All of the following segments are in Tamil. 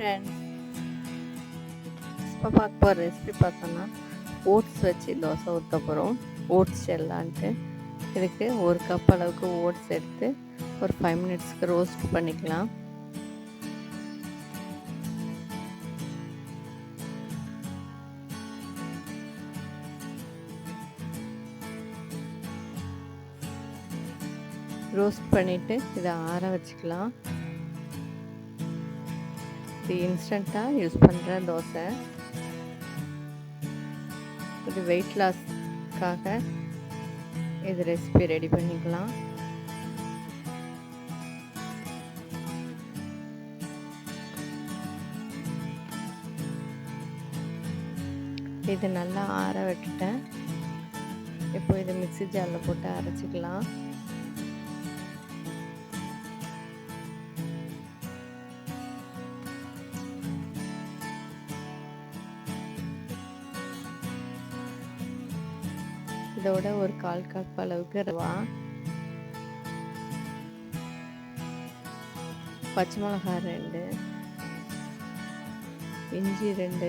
ஃப்ரெண்ட்ஸ் இப்போ பார்க்க போகிற ரெசிபி பார்த்தோன்னா ஓட்ஸ் வச்சு தோசை ஊற்ற போகிறோம் ஓட்ஸ் எல்லான்ட்டு இதுக்கு ஒரு கப் அளவுக்கு ஓட்ஸ் எடுத்து ஒரு ஃபைவ் மினிட்ஸ்க்கு ரோஸ்ட் பண்ணிக்கலாம். ரோஸ்ட் பண்ணிவிட்டு இதை ஆற வச்சுக்கலாம். இது இன்ஸ்டண்ட்டாக யூஸ் பண்ணுற தோசை. இது வெயிட் லாஸ்க்காக இது ரெசிபி ரெடி பண்ணிக்கலாம். இது நல்லா ஆற விட்டுட்டேன். இப்போ இதை மிக்சி ஜாரில் போட்டு அரைச்சிக்கலாம். இதோட ஒரு கால் கப் அளவுக்கு ரவா பச்சை மிளகா ரெண்டு இஞ்சி ரெண்டு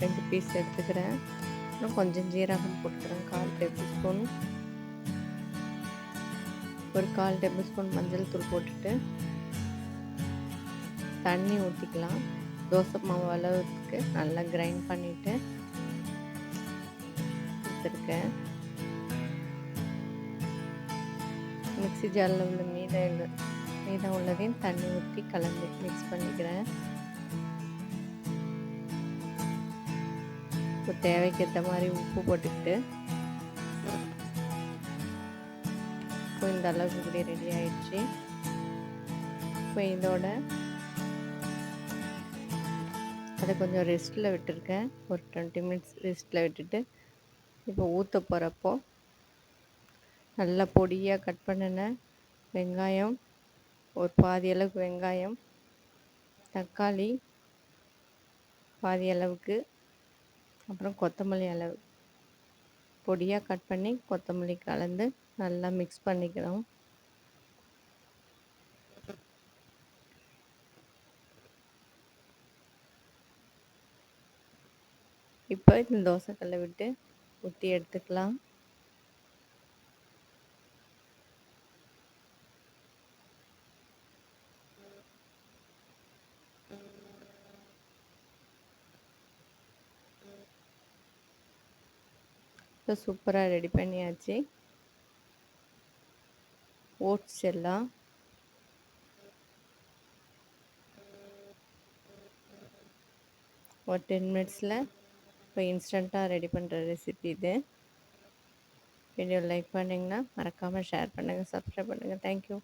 ரெண்டு பீஸ் எடுத்துக்கிறேன். இன்னும் கொஞ்சம் ஜீரகம் போட்டுக்கிறேன் கால் டேபிள் ஸ்பூன் ஒரு கால் டேபிள் ஸ்பூன் மஞ்சள் தூள் போட்டுட்டு தண்ணி ஊற்றிக்கலாம் தோசை மாவு அளவுக்கு நல்லா கிரைண்ட் பண்ணிவிட்டு எடுத்துருக்கேன். மிக்சி ஜாரில் உள்ள மீதம் மீதம் உள்ளதையும் தண்ணி ஊற்றி கலந்து மிக்ஸ் பண்ணிக்கிறேன். இப்போ தேவைக்கு ஏற்ற மாதிரி உப்பு போட்டுக்கிட்டு இப்போ இந்த அளவுக்கு இப்படி ரெடி ஆயிடுச்சு. இப்போ இதோட அதை கொஞ்சம் ரெஸ்ட்டில் விட்டுருக்கேன். ஒரு டுவெண்ட்டி மினிட்ஸ் ரெஸ்ட்டில் விட்டுட்டு இப்போ ஊற்ற போகிறப்போ நல்லா பொடியாக கட் பண்ணின வெங்காயம் ஒரு பாதி அளவுக்கு வெங்காயம் தக்காளி பாதி அளவுக்கு அப்புறம் கொத்தமல்லி அளவு. பொடியாக கட் பண்ணி கொத்தமல்லி கலந்து நல்லா மிக்ஸ் பண்ணிக்கிறோம். இப்போ இந்த தோசைக்கல்லை விட்டு ஊற்றி எடுத்துக்கலாம். இப்போ சூப்பராக ரெடி பண்ணியாச்சு. ஓட்ஸ் எல்லாம். ஒரு டென் மினிட்ஸில் இப்போ இன்ஸ்டண்ட்டாக ரெடி பண்ணுற ரெசிபி இது. வீடியோ லைக் பண்ணிங்கன்னா மறக்காமல் ஷேர் பண்ணுங்கள் சப்ஸ்கிரைப் பண்ணுங்கள் தேங்க்யூ